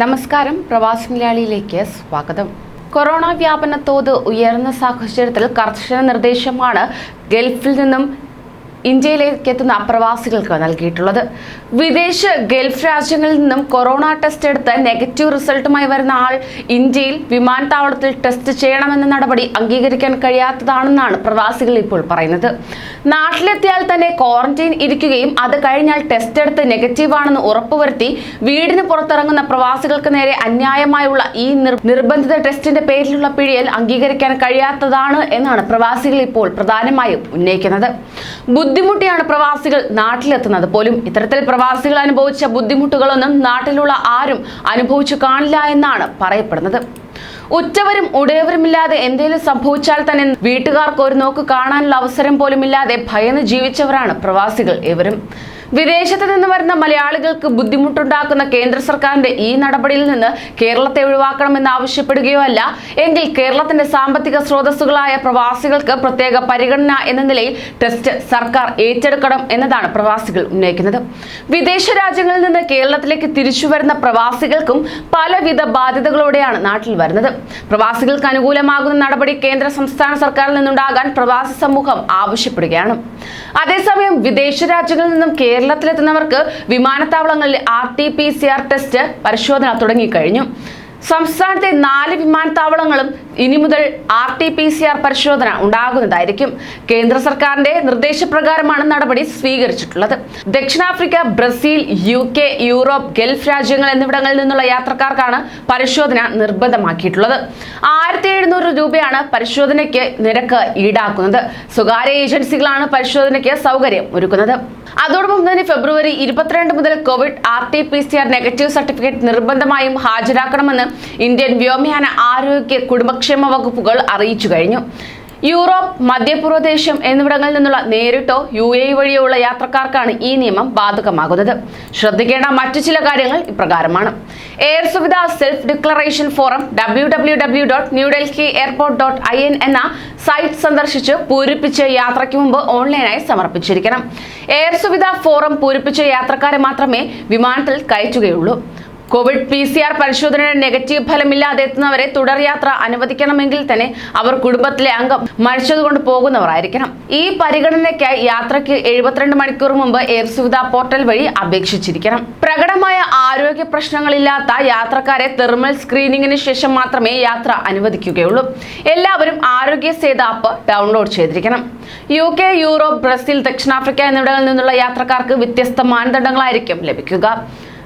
നമസ്കാരം. പ്രവാസി മലയാളിയിലേക്ക് സ്വാഗതം. കൊറോണ വ്യാപന തോത് ഉയർന്ന സാഹചര്യത്തിൽ കർശന നിർദ്ദേശമാണ് ഗൾഫിൽ നിന്നും ഇന്ത്യയിലേക്ക് എത്തുന്ന പ്രവാസികൾക്ക് നൽകിയിട്ടുള്ളത്. വിദേശ ഗൾഫ് രാജ്യങ്ങളിൽ നിന്നും കൊറോണ ടെസ്റ്റ് എടുത്ത് നെഗറ്റീവ് റിസൾട്ടുമായി വരുന്ന ആൾ ഇന്ത്യയിൽ വിമാനത്താവളത്തിൽ ടെസ്റ്റ് ചെയ്യണമെന്ന നടപടി അംഗീകരിക്കാൻ കഴിയാത്തതാണെന്നാണ് പ്രവാസികൾ ഇപ്പോൾ പറയുന്നത്. നാട്ടിലെത്തിയാൽ തന്നെ ക്വാറന്റൈൻ ഇരിക്കുകയും അത് കഴിഞ്ഞാൽ ടെസ്റ്റ് എടുത്ത് നെഗറ്റീവാണെന്ന് ഉറപ്പുവരുത്തി വീടിന് പുറത്തിറങ്ങുന്ന പ്രവാസികൾക്ക് നേരെ അന്യായമായുള്ള ഈ നിർബന്ധിത ടെസ്റ്റിന്റെ പേരിലുള്ള പിഴയൽ അംഗീകരിക്കാൻ കഴിയാത്തതാണ് എന്നാണ് പ്രവാസികൾ ഇപ്പോൾ പ്രധാനമായും ഉന്നയിക്കുന്നത്. ബുദ്ധിമുട്ടിയാണ് പ്രവാസികൾ നാട്ടിലെത്തുന്നത്. പോലും ഇത്തരത്തിൽ പ്രവാസികൾ അനുഭവിച്ച ബുദ്ധിമുട്ടുകളൊന്നും നാട്ടിലുള്ള ആരും അനുഭവിച്ചു കാണില്ല എന്നാണ് പറയപ്പെടുന്നത്. ഉറ്റവരും ഉടയവരുമില്ലാതെ എന്തെങ്കിലും സംഭവിച്ചാൽ തന്നെ വീട്ടുകാർക്ക് ഒരു നോക്ക് കാണാനുള്ള അവസരം പോലും ഇല്ലാതെ ഭയന്ന് ജീവിച്ചവരാണ് പ്രവാസികൾ ഇവരും വിദേശത്ത് നിന്ന് വരുന്ന മലയാളികൾക്ക് ബുദ്ധിമുട്ടുണ്ടാക്കുന്ന കേന്ദ്ര സർക്കാരിന്റെ ഈ നടപടിയിൽ നിന്ന് കേരളത്തെ ഒഴിവാക്കണമെന്ന് ആവശ്യപ്പെടുകയോ അല്ല. എങ്കിൽ കേരളത്തിന്റെ സാമ്പത്തിക സ്രോതസ്സുകളായ പ്രവാസികൾക്ക് പ്രത്യേക പരിഗണന എന്ന നിലയിൽ ടെസ്റ്റ് സർക്കാർ ഏറ്റെടുക്കണം എന്നതാണ് പ്രവാസികൾ ഉന്നയിക്കുന്നത്. വിദേശ രാജ്യങ്ങളിൽ നിന്ന് കേരളത്തിലേക്ക് തിരിച്ചു വരുന്ന പ്രവാസികൾക്കും പലവിധ ബാധ്യതകളോടെയാണ് നാട്ടിൽ വരുന്നത്. പ്രവാസികൾക്ക് അനുകൂലമാകുന്ന നടപടി കേന്ദ്ര സംസ്ഥാന സർക്കാരിൽ നിന്നുണ്ടാകാൻ പ്രവാസി സമൂഹം ആവശ്യപ്പെടുകയാണ്. അതേസമയം വിദേശ രാജ്യങ്ങളിൽ നിന്നും കേരളത്തിലെത്തുന്നവർക്ക് വിമാനത്താവളങ്ങളിൽ R T P C R test പരിശോധന തുടങ്ങിക്കഴിഞ്ഞു. സംസ്ഥാനത്തെ നാല് വിമാനത്താവളങ്ങളും ഇനി മുതൽ R T P C R പരിശോധന ഉണ്ടാകുന്നതായിരിക്കും. കേന്ദ്ര സർക്കാരിന്റെ നിർദ്ദേശപ്രകാരമാണ് നടപടി സ്വീകരിച്ചിട്ടുള്ളത്. ദക്ഷിണാഫ്രിക്ക Brazil U K Europe Gulf രാജ്യങ്ങൾ എന്നിവിടങ്ങളിൽ നിന്നുള്ള യാത്രക്കാർക്കാണ് പരിശോധന നിർബന്ധമാക്കിയിട്ടുള്ളത്. ആയിരത്തി എഴുന്നൂറ് രൂപയാണ് പരിശോധനയ്ക്ക് നിരക്ക് ഈടാക്കുന്നത്. സ്വകാര്യ ഏജൻസികളാണ് പരിശോധനയ്ക്ക് സൗകര്യം ഒരുക്കുന്നത്. അതോടൊപ്പം തന്നെ ഫെബ്രുവരി ഇരുപത്തിരണ്ട് മുതൽ covid R T P C R negative certificate നിർബന്ധമായും ഹാജരാക്കണമെന്ന് ഇന്ത്യൻ വ്യോമയാന ആരോഗ്യ കുടുംബക്ഷേമ വകുപ്പുകൾ അറിയിച്ചു കഴിഞ്ഞു. യൂറോപ്പ് മധ്യപ്രദേശം എന്നിവിടങ്ങളിൽ നിന്നുള്ള നേരിട്ടോ യു എ വഴിയോ ഉള്ള യാത്രക്കാർക്കാണ് ഈ നിയമം ബാധകമാകുന്നത്. ശ്രദ്ധിക്കേണ്ട മറ്റു ചില കാര്യങ്ങൾ ഇപ്രകാരമാണ്. Air Suvidha self declaration form W W W dot New Delhi airport dot I N എന്ന സൈറ്റ് സന്ദർശിച്ച് പൂരിപ്പിച്ച് യാത്രയ്ക്ക് മുമ്പ് ഓൺലൈനായി സമർപ്പിച്ചിരിക്കണം. എയർ സുവിധ ഫോറം പൂരിപ്പിച്ച യാത്രക്കാരെ മാത്രമേ വിമാനത്തിൽ കയറ്റുകയുള്ളൂ. കോവിഡ് പി സി ആർ പരിശോധനയുടെ നെഗറ്റീവ് ഫലമില്ലാതെ എത്തുന്നവരെ തുടർ യാത്ര അനുവദിക്കണമെങ്കിൽ തന്നെ അവർ കുടുംബത്തിലെ അംഗം മരിച്ചതുകൊണ്ട് പോകുന്നവരായിരിക്കണം. ഈ പരിഗണനയ്ക്കായി യാത്രയ്ക്ക് എഴുപത്തിരണ്ട് മണിക്കൂർ മുമ്പ് എയർ സുവിധ പോർട്ടൽ വഴി അപേക്ഷിച്ചിരിക്കണം. പ്രകടമായ ആരോഗ്യ പ്രശ്നങ്ങളില്ലാത്ത യാത്രക്കാരെ തെർമൽ സ്ക്രീനിങ്ങിന് ശേഷം മാത്രമേ യാത്ര അനുവദിക്കുകയുള്ളൂ. എല്ലാവരും ആരോഗ്യ സേത ആപ്പ് ഡൗൺലോഡ് ചെയ്തിരിക്കണം. യു കെ യൂറോപ്പ് ബ്രസീൽ ദക്ഷിണാഫ്രിക്ക എന്നിവിടങ്ങളിൽ നിന്നുള്ള യാത്രക്കാർക്ക് വ്യത്യസ്ത മാനദണ്ഡങ്ങളായിരിക്കും ലഭിക്കുക.